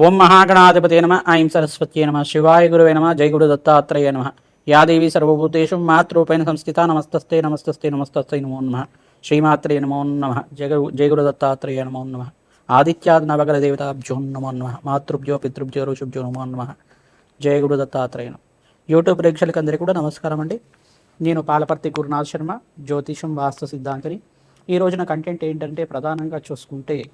ఓం మహాగణాధిపతే నమ ఐం సరస్వత్యే నమ శివాయ గురువే నమ జై గురు దత్తాత్రేయ నమ. యాదేవి సర్వభూతేషు మాతృపైన సంస్థిత నమస్తస్తే నమస్తస్తే నమస్తస్తే నమో నమ. శ్రీమాత్రే నమో నమ జగ జై దత్తాత్రేయ నమో నమ. ఆదిత్యాద్ నవగల దేవతాభ్యో నమో నమ మాతృభ్యో పితృభ్యో ఋషుభ్యో నమో నమ. జయగురు దత్తాత్రేయ నమ. యూట్యూబ్ ప్రేక్షకులందరికీ కూడా నమస్కారం అండి. నేను పాలపర్తి గురునాథ్ శర్మ జ్యోతిషం వాస్తు సిద్ధాంతిని. ఈ రోజున కంటెంట్ ఏంటంటే ప్రధానంగా చూసుకుంటే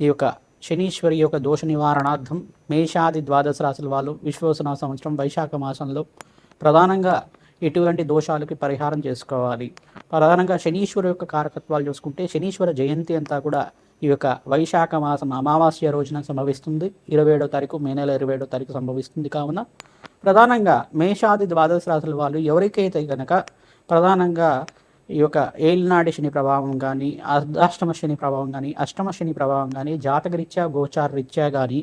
ఈ యొక్క శనీశ్వరి యొక్క దోష నివారణార్థం మేషాది ద్వాదశ రాశుల వాళ్ళు విశ్వసన సంవత్సరం వైశాఖ మాసంలో ప్రధానంగా ఎటువంటి దోషాలకి పరిహారం చేసుకోవాలి. ప్రధానంగా శనీశ్వరు యొక్క కారకత్వాలు చూసుకుంటే శనీశ్వర జయంతి అంతా కూడా ఈ యొక్క వైశాఖ మాసం అమావాస్య రోజున సంభవిస్తుంది. ఇరవై ఏడో తారీఖు మే నెల ఇరవై ఏడో తారీఖు సంభవిస్తుంది కావున. ప్రధానంగా మేషాది ద్వాదశ రాశుల వాళ్ళు ఎవరికైతే కనుక ప్రధానంగా ఈ యొక్క ఏలినాడి శని ప్రభావం కానీ అర్ధాష్టమ శని ప్రభావం కానీ అష్టమ శని ప్రభావం కానీ జాతకరీత్యా గోచార రీత్యా కానీ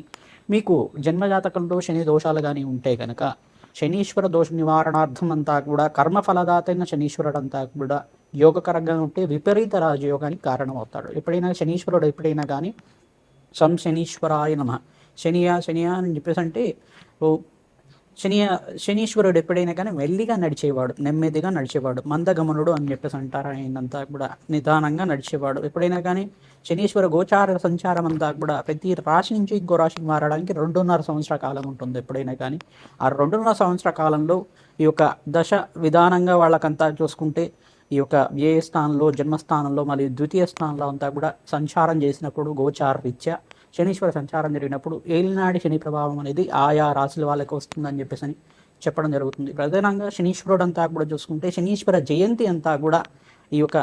మీకు జన్మజాతకంలో శని దోషాలు కానీ ఉంటే కనుక శనీశ్వర దోష నివారణార్థం అంతా కూడా కర్మఫలదాతైన శనీశ్వరుడు అంతా కూడా యోగకరంగా ఉంటే విపరీత రాజయోగానికి కారణమవుతాడు. ఎప్పుడైనా శనీశ్వరుడు ఎప్పుడైనా కానీ సం శనీశ్వరాయ నమ శనియా శనియా అని చెప్పేసి అంటే శని శనీశ్వరుడు ఎప్పుడైనా కానీ మెల్లిగా నడిచేవాడు నెమ్మదిగా నడిచేవాడు మందగమనుడు అని చెప్పేసి అంటారు ఆయనంతా కూడా. నిదానంగా నడిచేవాడు. ఎప్పుడైనా కానీ శనీశ్వర గోచార సంచారం అంతా కూడా ప్రతి రాశి నుంచి ఇంకో రాశికి మారడానికి రెండున్నర సంవత్సర కాలం ఉంటుంది ఎప్పుడైనా కానీ. ఆ రెండున్నర సంవత్సర కాలంలో ఈ యొక్క దశ విధానంగా వాళ్ళకంతా చూసుకుంటే ఈ యొక్క వ్యయ స్థానంలో జన్మస్థానంలో మరియు ద్వితీయ స్థానంలో అంతా కూడా సంచారం చేసినప్పుడు గోచార రీత్యా శనీశ్వర సంచారం జరిగినప్పుడు ఏలినాడి శని ప్రభావం అనేది ఆయా రాశుల వాళ్ళకి వస్తుందని చెప్పేసి అని చెప్పడం జరుగుతుంది. ప్రధానంగా శనీశ్వరుడు అంతా కూడా చూసుకుంటే శనీశ్వర జయంతి అంతా కూడా ఈ యొక్క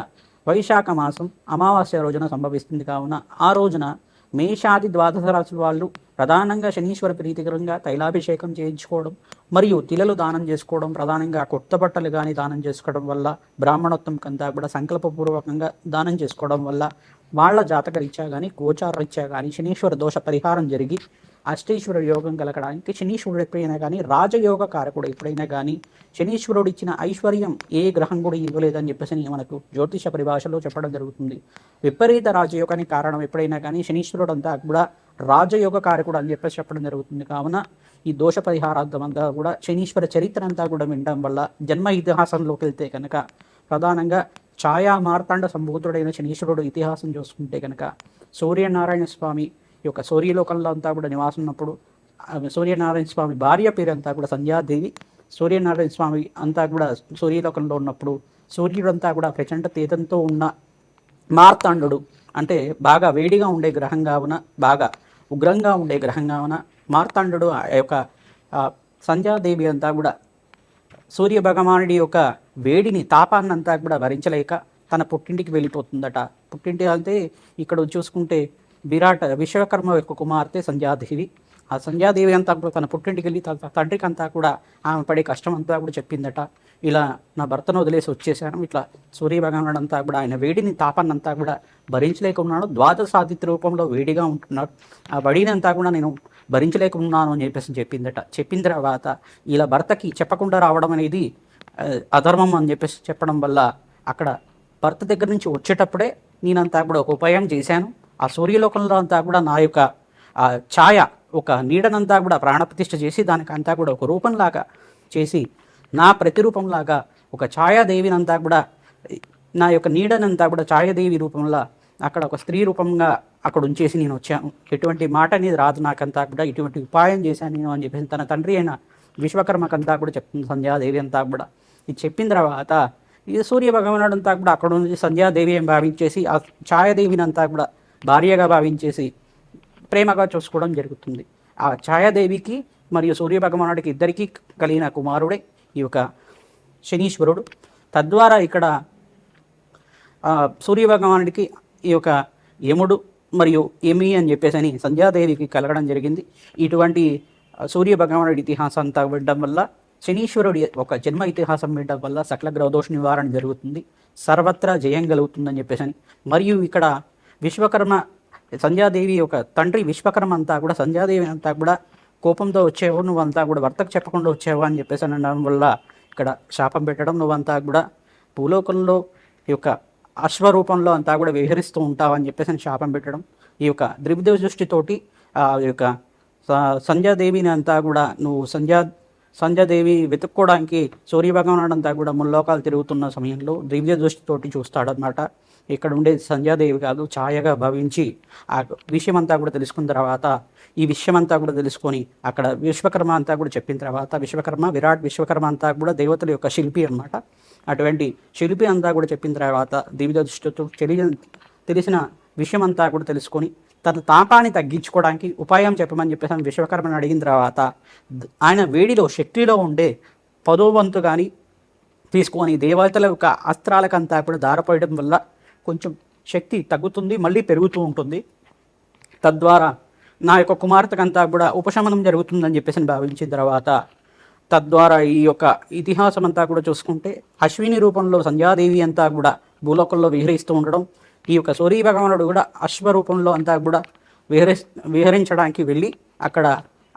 వైశాఖ మాసం అమావాస్య రోజున సంభవిస్తుంది కావున ఆ రోజున మేషాది ద్వాదశ రాశుల వాళ్ళు ప్రధానంగా శనీశ్వర ప్రీతికరంగా తైలాభిషేకం చేయించుకోవడం మరియు తిలలు దానం చేసుకోవడం ప్రధానంగా కొత్త బట్టలు కానీ దానం చేసుకోవడం వల్ల బ్రాహ్మణోత్తం కంతా కూడా సంకల్పపూర్వకంగా దానం చేసుకోవడం వల్ల వాళ్ళ జాతక రీత్యా కానీ గోచార రీత్యా కానీ శనీశ్వర దోష పరిహారం జరిగి అష్టేశ్వర యోగం కలగడానికి శనీశ్వరుడు ఎప్పుడైనా కానీ రాజయోగ కారకుడు ఎప్పుడైనా కానీ శనీశ్వరుడు ఇచ్చిన ఐశ్వర్యం ఏ గ్రహం కూడా ఇవ్వలేదని చెప్పేసి మనకు జ్యోతిష పరిభాషలో చెప్పడం జరుగుతుంది. విపరీత రాజయోగానికి కారణం ఎప్పుడైనా కానీ శనీశ్వరుడు అంతా కూడా రాజయోగ కారకుడు అని చెప్పేసి చెప్పడం జరుగుతుంది. కావున ఈ దోష పరిహారార్థం అంతా కూడా శనీశ్వర చరిత్ర అంతా కూడా వినడం వల్ల జన్మ ఇతిహాసంలోకి వెళ్తే కనుక ప్రధానంగా ఛాయా మార్తాండ సంభూతుడైన శనీశ్వరుడు ఇతిహాసం చూసుకుంటే కనుక సూర్యనారాయణ స్వామి యొక్క సూర్యలోకంలో అంతా కూడా నివాసం ఉన్నప్పుడు సూర్యనారాయణ స్వామి భార్య పేరు అంతా కూడా సంధ్యాదేవి. సూర్యనారాయణ స్వామి అంతా కూడా సూర్యలోకంలో ఉన్నప్పుడు సూర్యుడంతా కూడా ప్రచండ తీతంతో ఉన్న మార్తాండు అంటే బాగా వేడిగా ఉండే గ్రహం కావున బాగా ఉగ్రంగా ఉండే గ్రహంగా ఉన్న మార్తాండు ఆ యొక్క సంధ్యాదేవి అంతా కూడా సూర్య భగవానుడి యొక్క వేడిని తాపాన్నంతా కూడా భరించలేక తన పుట్టింటికి వెళ్ళిపోతుందట. పుట్టింటి అంటే ఇక్కడ చూసుకుంటే విరాట్ విశ్వకర్మ యొక్క కుమార్తె సంధ్యాదేవి. ఆ సంధ్యాదేవి అంతా కూడా తన పుట్టింటికి వెళ్ళి తన తండ్రికి అంతా కూడా ఆమె పడే కష్టం అంతా కూడా చెప్పిందట. ఇలా నా భర్తను వదిలేసి వచ్చేసాను ఇట్లా సూర్యభగవానుడు అంతా కూడా ఆయన వేడిని తాపాన్నంతా కూడా భరించలేకున్నాడు ద్వాదశాదిత్య ద్వాదశ రూపంలో వేడిగా ఉంటున్నాడు. ఆ వడినంతా కూడా నేను భరించలేకున్నాను అని చెప్పేసి చెప్పిందట. చెప్పిన తర్వాత ఇలా భర్తకి చెప్పకుండా రావడం అనేది అధర్మం అని చెప్పేసి చెప్పడం వల్ల అక్కడ భర్త దగ్గర నుంచి వచ్చేటప్పుడే నేనంతా కూడా ఒక ఉపాయం చేశాను. ఆ సూర్యలోకంలో అంతా కూడా నా యొక్క ఛాయ ఒక నీడనంతా కూడా ప్రాణప్రతిష్ఠ చేసి దానికంతా కూడా ఒక రూపంలాగా చేసి నా ప్రతిరూపంలాగా ఒక ఛాయాదేవినంతా కూడా నా యొక్క నీడనంతా కూడా ఛాయాదేవి రూపంలో అక్కడ ఒక స్త్రీ రూపంగా అక్కడ ఉంచేసి నేను వచ్చాను. ఎటువంటి మాట అనేది రాదు నాకంతా కూడా ఇటువంటి ఉపాయం చేశాను నేను అని చెప్పేసి తన తండ్రి అయిన విశ్వకర్మకంతా కూడా చెప్తుంది సంధ్యాదేవి అంతా కూడా. ఇది చెప్పిన తర్వాత ఈ సూర్య భగవానుడు అంతా కూడా అక్కడ నుంచి సంధ్యాదేవి అని భావించేసి ఆ ఛాయాదేవిని అంతా కూడా భార్యగా భావించేసి ప్రేమగా చూసుకోవడం జరుగుతుంది. ఆ ఛాయాదేవికి మరియు సూర్య భగవానుడికి ఇద్దరికీ కలిగిన కుమారుడే ఈ యొక్క శనీశ్వరుడు. తద్వారా ఇక్కడ సూర్య భగవానుడికి ఈ యొక్క యముడు మరియు ఎమి అని చెప్పేసి అని సంధ్యాదేవికి కలగడం జరిగింది. ఇటువంటి సూర్య భగవానుడి ఇతిహాసం అంతా వినడం వల్ల శనీశ్వరుడి ఒక జన్మ ఇతిహాసం వినడం వల్ల సకల గ్రహదోష నివారణ జరుగుతుంది. సర్వత్రా జయం కలుగుతుందని చెప్పేసి అని మరియు ఇక్కడ విశ్వకర్మ సంధ్యాదేవి యొక్క తండ్రి విశ్వకర్మ అంతా కూడా సంధ్యాదేవి అంతా కూడా కోపంతో వచ్చేవు నువ్వంతా కూడా భర్తకు చెప్పకుండా వచ్చేవా అని చెప్పేసి అనడం వల్ల ఇక్కడ శాపం పెట్టడం నువ్వంతా కూడా భూలోకంలో ఈ యొక్క అశ్వరూపంలో అంతా కూడా విహరిస్తూ ఉంటావని చెప్పేసి అని శాపం పెట్టడం. ఈ యొక్క ద్రివిదేవ దృష్టితోటి ఆ యొక్క సంధ్యాదేవిని అంతా కూడా నువ్వు సంధ్యా సంధ్యాదేవి వెతుక్కోవడానికి సూర్యభగవానుడు అంతా కూడా ముల్లోకాలు తిరుగుతున్న సమయంలో దివ్య దృష్టితోటి చూస్తాడనమాట ఇక్కడ ఉండే సంధ్యాదేవి కాదు ఛాయగా భావించి ఆ విషయమంతా కూడా తెలుసుకున్న తర్వాత ఈ విషయమంతా కూడా తెలుసుకొని అక్కడ విశ్వకర్మ అంతా కూడా చెప్పిన తర్వాత విశ్వకర్మ విరాట్ విశ్వకర్మ అంతా కూడా దేవతల యొక్క శిల్పి అన్నమాట. అటువంటి శిల్పి అంతా కూడా చెప్పిన తర్వాత దివిద దృష్టితో తెలియ తెలిసిన విషయమంతా కూడా తెలుసుకొని తన తాపాన్ని తగ్గించుకోవడానికి ఉపాయం చెప్పమని చెప్పేసి విశ్వకర్మని అడిగిన తర్వాత ఆయన వేడిలో శక్తిలో ఉండే పదో వంతు కానీ తీసుకొని దేవతల యొక్క అస్త్రాలకంతా కూడా దారపోయడం వల్ల కొంచెం శక్తి తగ్గుతుంది మళ్ళీ పెరుగుతూ ఉంటుంది. తద్వారా నా యొక్క కుమార్తెకంతా కూడా ఉపశమనం జరుగుతుందని చెప్పేసి భావించిన తర్వాత తద్వారా ఈ యొక్క ఇతిహాసం అంతా కూడా చూసుకుంటే అశ్విని రూపంలో సంధ్యాదేవి అంతా కూడా భూలోకంలో విహరిస్తూ ఉండడం ఈ యొక్క సూర్య భగవానుడు కూడా అశ్వ రూపంలో అంతా కూడా విహరి విహరించడానికి వెళ్ళి అక్కడ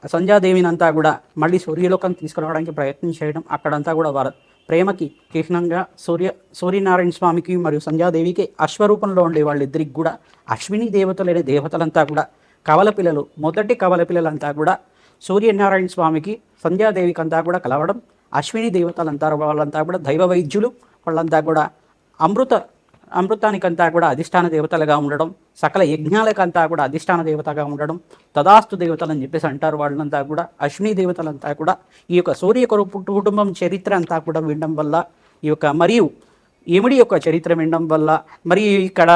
సంధ్యాదేవిని అంతా కూడా మళ్ళీ సూర్యలోకం తీసుకురావడానికి ప్రయత్నం చేయడం అక్కడంతా కూడా వారు ప్రేమకి చిహ్నంగా సూర్య సూర్యనారాయణ స్వామికి మరియు సంధ్యాదేవికి అశ్వరూపంలో ఉండే వాళ్ళిద్దరికి కూడా అశ్విని దేవతలైన దేవతలంతా కూడా కవల పిల్లలు మొదటి కవల పిల్లలంతా కూడా సూర్యనారాయణ స్వామికి సంధ్యాదేవికి అంతా కూడా కలవడం అశ్విని దేవతలంతా వాళ్ళంతా కూడా దైవ వైద్యులు వాళ్ళంతా కూడా అమృత అమృతానికంతా కూడా అధిష్టాన దేవతలుగా ఉండడం సకల యజ్ఞాలకంతా కూడా అధిష్టాన దేవతగా ఉండడం తదాస్తు దేవతలు అని చెప్పేసి అంటారు వాళ్ళంతా కూడా అశ్విని దేవతలంతా కూడా ఈ యొక్క సూర్య కుటుంబం చరిత్ర అంతా కూడా వినడం వల్ల ఈ యొక్క మరియు యముడి యొక్క చరిత్ర వినడం వల్ల మరి ఇక్కడ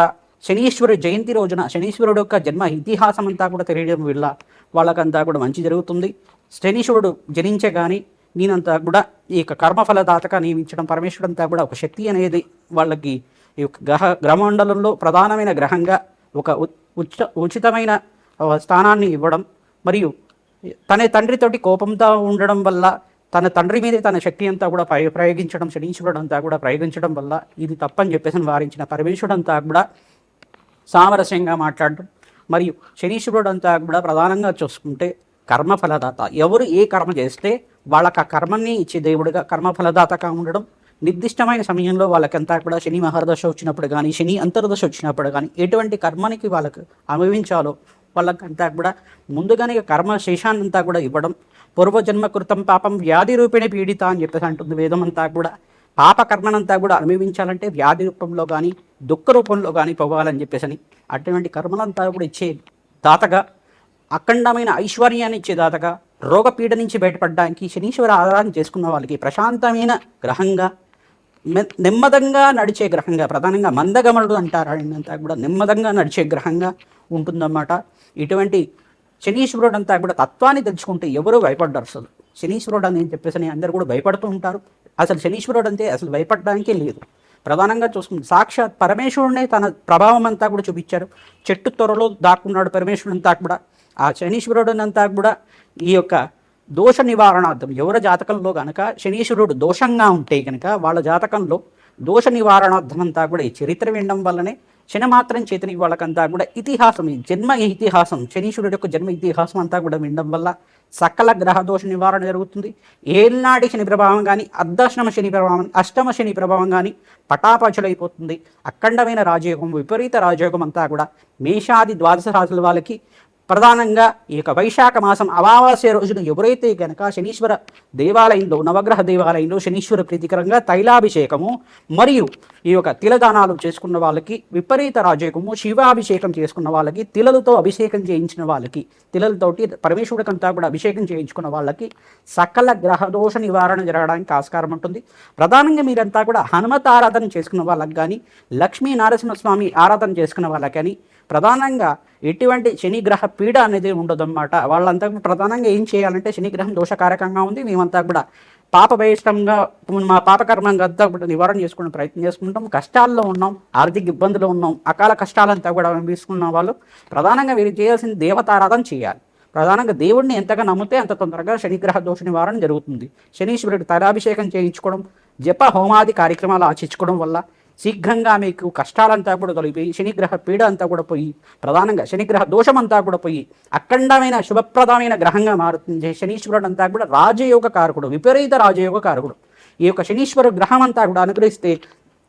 శనీశ్వరుడు జయంతి రోజున శనీశ్వరుడు యొక్క జన్మ ఇతిహాసం అంతా కూడా తెలియడం వల్ల వాళ్ళకంతా కూడా మంచి జరుగుతుంది. శనీశ్వరుడు జనించే కానీ నేనంతా కూడా ఈ యొక్క కర్మఫలదాతగా నియమించడం పరమేశ్వరుడు అంతా కూడా ఒక శక్తి అనేది వాళ్ళకి ఈ యొక్క గ్రహ గ్రహమండలంలో ప్రధానమైన గ్రహంగా ఒక ఉ- ఉచిత ఉచితమైన స్థానాన్ని ఇవ్వడం మరియు తన తండ్రితోటి కోపంతో ఉండడం వల్ల తన తండ్రి మీద తన శక్తి అంతా కూడా ప్రయ- ప్రయోగించడం శనీశ్వరుడు అంతా కూడా ప్రయోగించడం వల్ల ఇది తప్పని చెప్పేసి వారించిన పరమేశ్వరుడు అంతా కూడా సామరస్యంగా మాట్లాడడం మరియు శనీశ్వరుడు అంతా కూడా ప్రధానంగా చూసుకుంటే కర్మఫలదాత ఎవరు ఏ కర్మ చేస్తే వాళ్ళకి ఆ కర్మని ఇచ్చే దేవుడిగా కర్మఫలదాతగా ఉండడం నిర్దిష్టమైన సమయంలో వాళ్ళకంతా కూడా శని మహర్దశ వచ్చినప్పుడు కానీ శని అంతర్దశ వచ్చినప్పుడు కానీ ఎటువంటి కర్మనికి వాళ్ళకు అనుభవించాలో వాళ్ళకంతా కూడా ముందుగానే కర్మ శేషాన్నంతా కూడా ఇవ్వడం పూర్వజన్మ కృతం పాపం వ్యాధి రూపేణ పీడిత అని చెప్పేసి అంటుంది వేదం అంతా కూడా. పాప కర్మనంతా కూడా అనుభవించాలంటే వ్యాధి రూపంలో కానీ దుఃఖ రూపంలో కానీ పోవాలని చెప్పేసి అటువంటి కర్మలంతా కూడా ఇచ్చే దాతగా అఖండమైన ఐశ్వర్యాన్ని ఇచ్చే దాతగా రోగపీడ నుంచి బయటపడడానికి శనీశ్వర ఆరాధన చేసుకున్న వాళ్ళకి ప్రశాంతమైన గ్రహంగా నెమ్మదంగా నడిచే గ్రహంగా ప్రధానంగా మందగమనుడు అంటారు ఆయనంతా కూడా నెమ్మదంగా నడిచే గ్రహంగా ఉంటుందన్నమాట. ఇటువంటి శనీశ్వరుడు అంతా కూడా తత్వాన్ని తెచ్చుకుంటే ఎవరూ భయపడ్డారు అసలు. శనీశ్వరుడు అని చెప్పేసి అని అందరూ కూడా భయపడుతూ ఉంటారు. అసలు శనీశ్వరుడు అంతే అసలు భయపడడానికే లేదు. ప్రధానంగా చూసుకుంటే సాక్షాత్ పరమేశ్వరుడే తన ప్రభావం అంతా కూడా చూపించారు. చెట్టు త్వరలో దాక్కున్నాడు పరమేశ్వరుడు అంతా కూడా. ఆ శనీశ్వరుడు అంతా కూడా ఈ యొక్క దోష నివారణార్థం ఎవరి జాతకంలో కనుక శనీశ్వరుడు దోషంగా ఉంటే కనుక వాళ్ళ జాతకంలో దోష నివారణార్థం అంతా కూడా ఈ చరిత్ర వినడం వల్లనే శనిమాత్రం చేతని వాళ్ళకంతా కూడా ఇతిహాసం ఈ జన్మ ఇతిహాసం శనీశ్వరుడు యొక్క జన్మ ఇతిహాసం అంతా కూడా వినడం వల్ల సకల గ్రహ దోష నివారణ జరుగుతుంది. ఏనాటి శని ప్రభావం కానీ అర్ధాశ్రమ శని ప్రభావం అష్టమ శని ప్రభావం కానీ పటాపచలైపోతుంది. అఖండమైన రాజయోగం విపరీత రాజయోగం అంతా కూడా మేషాది ద్వాదశ రాశుల వాళ్ళకి ప్రధానంగా ఈ యొక్క వైశాఖ మాసం అమావాస్య రోజున ఎవరైతే కనుక శనీశ్వర దేవాలయంలో నవగ్రహ దేవాలయంలో శనీశ్వర ప్రీతికరంగా తైలాభిషేకము మరియు ఈ యొక్క తిలదానాలు చేసుకున్న వాళ్ళకి విపరీత రాజయోగము శివాభిషేకం చేసుకున్న వాళ్ళకి తిలలతో అభిషేకం చేయించిన వాళ్ళకి తిలలతోటి పరమేశ్వరుడికంతా కూడా అభిషేకం చేయించుకున్న వాళ్ళకి సకల గ్రహదోష నివారణ జరగడానికి ఆస్కారం ఉంటుంది. ప్రధానంగా మీరంతా కూడా హనుమత్ ఆరాధన చేసుకున్న వాళ్ళకి కానీ లక్ష్మీ నరసింహస్వామి ఆరాధన చేసుకున్న వాళ్ళకి కానీ ప్రధానంగా ఎటువంటి శనిగ్రహ పీడ అనేది ఉండదన్నమాట. వాళ్ళంతా కూడా ప్రధానంగా ఏం చేయాలంటే శనిగ్రహం దోషకారకంగా ఉంది. మేమంతా కూడా పాప బహిష్టంగా మా పాపకర్మంగా అంతా కూడా నివారణ చేసుకునే ప్రయత్నం చేసుకుంటాం. కష్టాల్లో ఉన్నాం ఆర్థిక ఇబ్బందులు ఉన్నాం అకాల కష్టాలంతా కూడా తీసుకున్న వాళ్ళు ప్రధానంగా వీరు చేయాల్సిన దేవతారాధన చేయాలి. ప్రధానంగా దేవుడిని ఎంతగా నమ్మితే అంత తొందరగా శనిగ్రహ దోష నివారణ జరుగుతుంది. శనీశ్వరుడు తలాభిషేకం చేయించుకోవడం జప హోమాది కార్యక్రమాలు ఆచరించుకోవడం వల్ల శీఘ్రంగా మీకు కష్టాలంతా కూడా తొలగిపోయి శనిగ్రహ పీడ అంతా కూడా పోయి ప్రధానంగా శనిగ్రహ దోషం అంతా కూడా పోయి అఖండమైన శుభప్రదమైన గ్రహంగా మారుతుంది శనీశ్వరుడు అంతా కూడా రాజయోగ కారకుడు విపరీత రాజయోగ కారకుడు. ఈ యొక్క శనీశ్వర గ్రహం అంతా కూడా అనుగ్రహిస్తే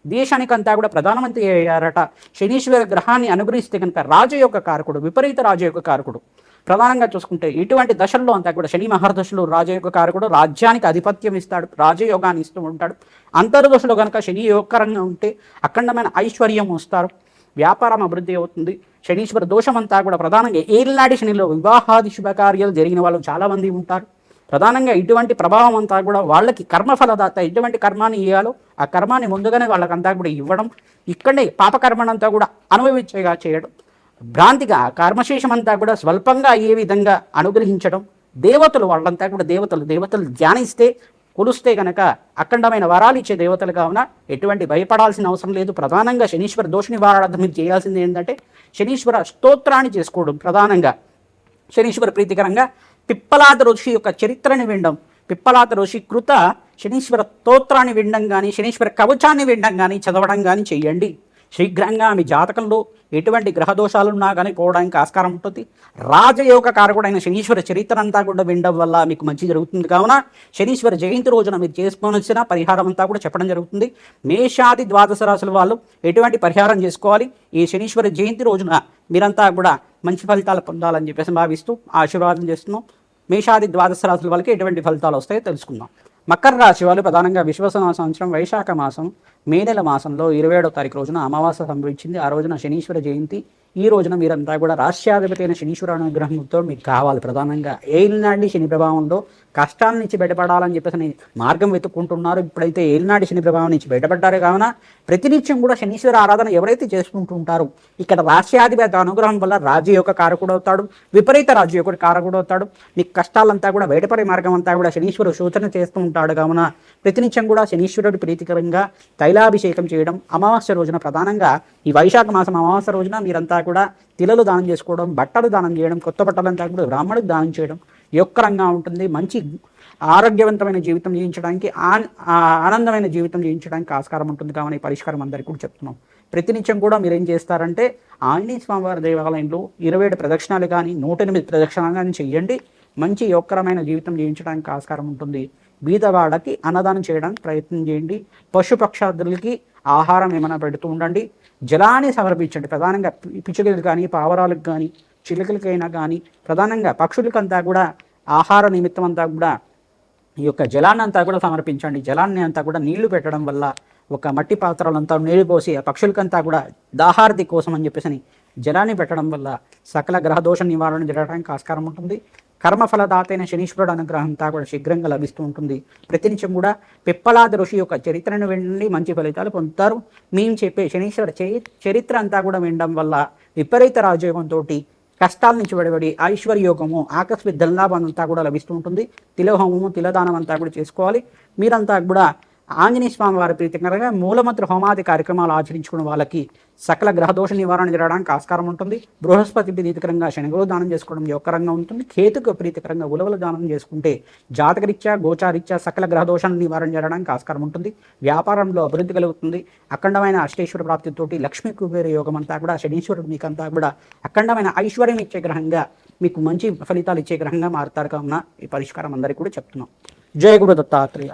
దేశానికంతా కూడా ప్రధానమంత్రి అయ్యారట. శనీశ్వర గ్రహాన్ని అనుగ్రహిస్తే కనుక రాజయోగ కారకుడు విపరీత రాజయోగ కారకుడు. ప్రధానంగా చూసుకుంటే ఇటువంటి దశల్లో అంతా కూడా శని మహర్దశలు రాజయోగ కారకుడు రాజ్యానికి ఆధిపత్యం ఇస్తాడు రాజయోగాన్ని ఇస్తూ ఉంటాడు. అంతర్దశలో కనుక శని యోగకరంగా ఉంటే అఖండమైన ఐశ్వర్యం వస్తారు. వ్యాపారం అభివృద్ధి అవుతుంది. శనీశ్వర దోషం అంతా కూడా ప్రధానంగా ఏళ్ళనాటి శనిలో వివాహాది శుభకార్యాలు జరిగిన వాళ్ళు చాలామంది ఉంటారు. ప్రధానంగా ఇటువంటి ప్రభావం అంతా కూడా వాళ్ళకి కర్మఫలదాత ఎటువంటి కర్మాన్ని ఇవ్వాలో ఆ కర్మాన్ని ముందుగానే వాళ్ళకంతా కూడా ఇవ్వడం ఇక్కడే పాపకర్మనంతా కూడా అనుభవించేగా చేయడం భ్రాంతిగా కర్మశేషం అంతా కూడా స్వల్పంగా అయ్యే విధంగా అనుగ్రహించడం దేవతలు వాళ్ళంతా కూడా దేవతలు దేవతలు ధ్యానిస్తే కొలుస్తే గనక అఖండమైన వరాలు ఇచ్చే దేవతలు కావున ఎటువంటి భయపడాల్సిన అవసరం లేదు. ప్రధానంగా శనీశ్వర దోష నివారణార్థం మీరు చేయాల్సింది ఏంటంటే శనీశ్వర స్తోత్రాన్ని చేసుకోవడం ప్రధానంగా. శనీశ్వర ప్రీతికరంగా పిప్పలాద ఋషి యొక్క చరిత్రని వినడం పిప్పలాద ఋషి కృత శనీశ్వర స్తోత్రాన్ని వినడం కానీ శనీశ్వర కవచాన్ని వినడం కానీ చదవడం కానీ చెయ్యండి శీఘ్రంగా మీ జాతకంలో ఎటువంటి గ్రహదోషాలున్నా కానీ పోవడానికి ఆస్కారం ఉంటుంది. రాజయోగ కారకుడైన శనీశ్వర చరిత్ర అంతా కూడా వినడం వల్ల మీకు మంచి జరుగుతుంది. కావున శనీశ్వర జయంతి రోజున మీరు చేసుకోవాల్సిన పరిహారం అంతా కూడా చెప్పడం జరుగుతుంది. మేషాది ద్వాదశ రాశుల వాళ్ళు ఎటువంటి పరిహారం చేసుకోవాలి? ఈ శనీశ్వర జయంతి రోజున మీరంతా కూడా మంచి ఫలితాలు పొందాలని చెప్పేసి భావిస్తూ ఆశీర్వాదం చేస్తున్నాం. మేషాది ద్వాదశ రాశుల వాళ్ళకి ఎటువంటి ఫలితాలు వస్తాయో తెలుసుకుందాం. మకర రాశి వాళ్ళు ప్రధానంగా విశ్వసన సంవత్సరం వైశాఖ మాసం మే నెల మాసంలో ఇరవై ఏడో తారీఖు రోజున అమావాస్య సంభవించింది. ఆ రోజున శనీశ్వర జయంతి ఈ రోజున మీరంతా కూడా రాష్ట్రాధిపతి అయిన శనీశ్వర అనుగ్రహంతో మీకు కావాలి. ప్రధానంగా ఏలినాడి శని ప్రభావంలో కష్టాల నుంచి బయటపడాలని చెప్పేసి మార్గం వెతుక్కుంటున్నారు. ఇప్పుడైతే ఏలినాడి శని ప్రభావం నుంచి బయటపడ్డారు కావున ప్రతినిత్యం కూడా శనీశ్వర ఆరాధన ఎవరైతే చేసుకుంటుంటారో ఇక్కడ రాష్ట్రాధిపతి అనుగ్రహం వల్ల రాజు యొక్క కారకుడు అవుతాడు. విపరీత రాజు యొక్క కారకుడు అవుతాడు. మీకు కష్టాలంతా కూడా బయటపడే మార్గం అంతా కూడా శనీశ్వరు సూచన చేస్తూ ఉంటాడు. కావున ప్రతినిత్యం కూడా శనీశ్వరుడు ప్రీతికరంగా తైలాభిషేకం చేయడం అమావాస్య రోజున ప్రధానంగా ఈ వైశాఖ మాసం అమావాస్య రోజున మీరంతా కూడా తిలలు దానం చేసుకోవడం బట్టలు దానం చేయడం కొత్త బట్టలంతా కూడా బ్రాహ్మణుడికి దానం చేయడం యొక్కరంగా ఉంటుంది. మంచి ఆరోగ్యవంతమైన జీవితం జీవించడానికి ఆన్- ఆనందమైన జీవితం జీవించడానికి ఆస్కారం ఉంటుంది. కావని పరిష్కారం అందరికీ కూడా చెప్తున్నాం. ప్రతినిత్యం కూడా మీరు ఏం చేస్తారంటే ఆంజనేయ స్వామివారి దేవాలయంలో ఇరవై ఏడు ప్రదక్షిణాలు కానీ నూట ఎనిమిది ప్రదక్షిణాలు కానీ చెయ్యండి మంచి యోగకరమైన జీవితం జీవించడానికి ఆస్కారం ఉంటుంది. బీదవాళ్ళకి అన్నదానం చేయడానికి ప్రయత్నం చేయండి. పశుపక్షాదులకి ఆహారం ఏమైనా పెడుతూ ఉండండి. జలాన్ని సమర్పించండి. ప్రధానంగా పిచ్చుకలు పిచ్చుకలకు కానీ పావరాలకు కానీ చిలుకలకైనా కానీ ప్రధానంగా పక్షులకంతా కూడా ఆహార నిమిత్తం అంతా కూడా ఈ యొక్క జలాన్ని అంతా కూడా సమర్పించండి. జలాన్ని అంతా కూడా నీళ్ళు పెట్టడం వల్ల ఒక మట్టి పాత్రలంతా నీళ్ళు పోసి ఆ పక్షులకంతా కూడా దాహారతి కోసం అని చెప్పేసి అని జలాన్ని పెట్టడం వల్ల సకల గ్రహదోష నివారణ జరగడానికి ఆస్కారం ఉంటుంది. కర్మఫలదాతైన శనీశ్వరుడు అనుగ్రహంతా కూడా శీఘ్రంగా లభిస్తూ ఉంటుంది. ప్రతినిత్యం కూడా పిప్పలాద ఋషి యొక్క చరిత్రను వినండి మంచి ఫలితాలు పొందుతారు. మేము చెప్పే శనీశ్వర చరిత్ర అంతా కూడా వినడం వల్ల విపరీత రాజయోగంతో కష్టాల నుంచి విడబడి ఐశ్వర్యోగము ఆకస్మిక ధనలాభం అంతా కూడా లభిస్తూ ఉంటుంది. తిలహోమము తిలదానం అంతా కూడా చేసుకోవాలి. మీరంతా కూడా ఆంజనేయ స్వామి వారి ప్రీతికరంగా మూలమంత్ర హోమాది కార్యక్రమాలు ఆచరించుకున్న వాళ్ళకి సకల గ్రహదోష నివారణ జరగడానికి ఆస్కారం ఉంటుంది. బృహస్పతి ప్రీతికరంగా శనగలు దానం చేసుకోవడం యోగకరంగా ఉంటుంది. కేతుకు ప్రీతికరంగా ఉలవల దానం చేసుకుంటే జాతకరీత్యా గోచారీత్యా సకల గ్రహదోషాన్ని నివారణ జరగడానికి ఆస్కారం ఉంటుంది. వ్యాపారంలో అభివృద్ధి కలుగుతుంది. అఖండమైన అష్టేశ్వర ప్రాప్తితోటి లక్ష్మీ కుబేర యోగం అంతా కూడా శనీశ్వరుడు మీకంతా కూడా అఖండమైన ఐశ్వర్యం ఇచ్చే గ్రహంగా మీకు మంచి ఫలితాలు ఇచ్చే గ్రహంగా మారుతారు కావున ఈ పరిష్కారం అందరికీ కూడా చెప్తున్నాం. జయ గురు దత్తాత్రేయ.